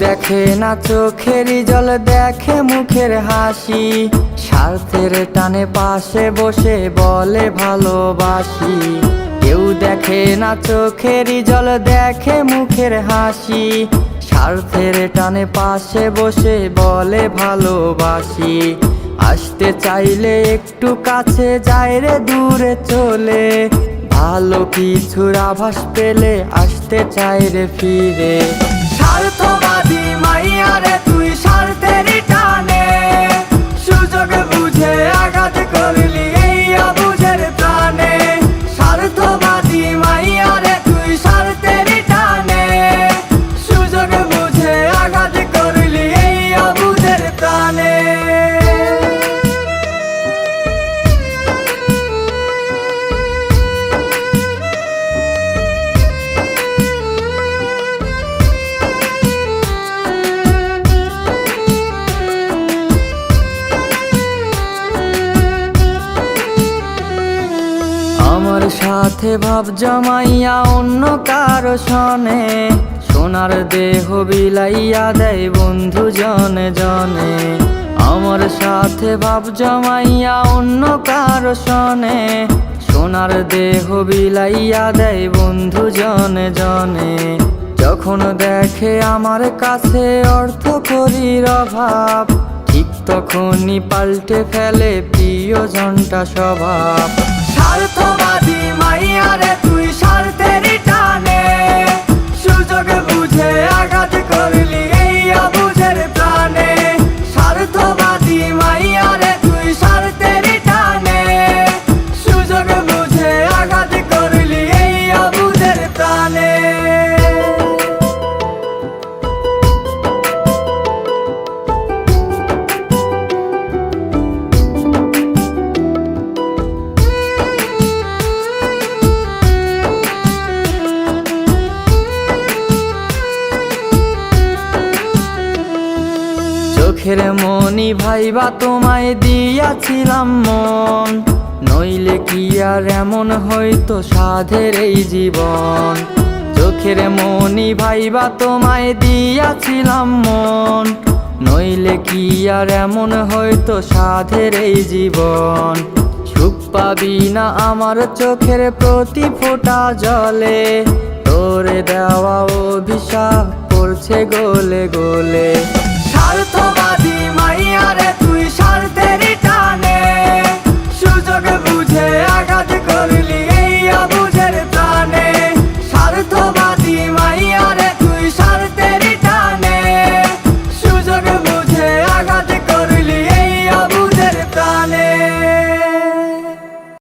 দেখে না চোখেরই জল, দেখে মুখের হাসি। স্বার্থের টানে পাশে বসে বলে ভালোবাসি। কেউ দেখে না চোখেরই জল, দেখে মুখের হাসি। স্বার্থের টানে পাশে বসে বলে ভালোবাসি। আসতে চাইলে একটু কাছে যায় রে, দূরে চলে। ভালো কিছুর আভাস পেলে আসতে চাই রে ফিরে। স্বার্থবাদী মাইয়া রে তুই স্বার্থেরই সাথে ভাব জমাইয়া অন্য কারও সনে? সোনার দেহ বিলাইয়া দেয় বন্ধু জনে জনে। আমার সাথে ভাব জমাইয়া অন্য কারও সনে? সোনার দেহ বিলাইয়া দেয় বন্ধু জনে জনে। যখন দেখে আমার কাছে অর্থ করির অভাব, ঠিক তখনই পাল্টে ফেলে প্রিয় প্রিয়জনটা স্বভাব। স্বার্থবাদী মাইয়া রে তুই স্বার্থেরই টানে। সুযোগ বুঝে আঘাত করলি এই অবুঝের প্রাণে। স্বার্থবাদী মাইয়া রে তুই স্বার্থেরই টানে। সুযোগ বুঝে আঘাত করলি এই অবুঝের প্রাণে। চোখের মনি ভাইবা তোমায় দিয়াছিলাম মন। নইলে কি আর এমন হইতো সাধের এই জীবন? চোখের মনি ভাইবা তোমায় দিয়াছিলাম মন। নইলে কি আর এমন হইতো সাধের এই জীবন? সুখ পাবি না আমার চোখের প্রতি ফোঁটা জলে। তোরে দেওয়া অভিশাপ পড়ছে গোলে গোলে।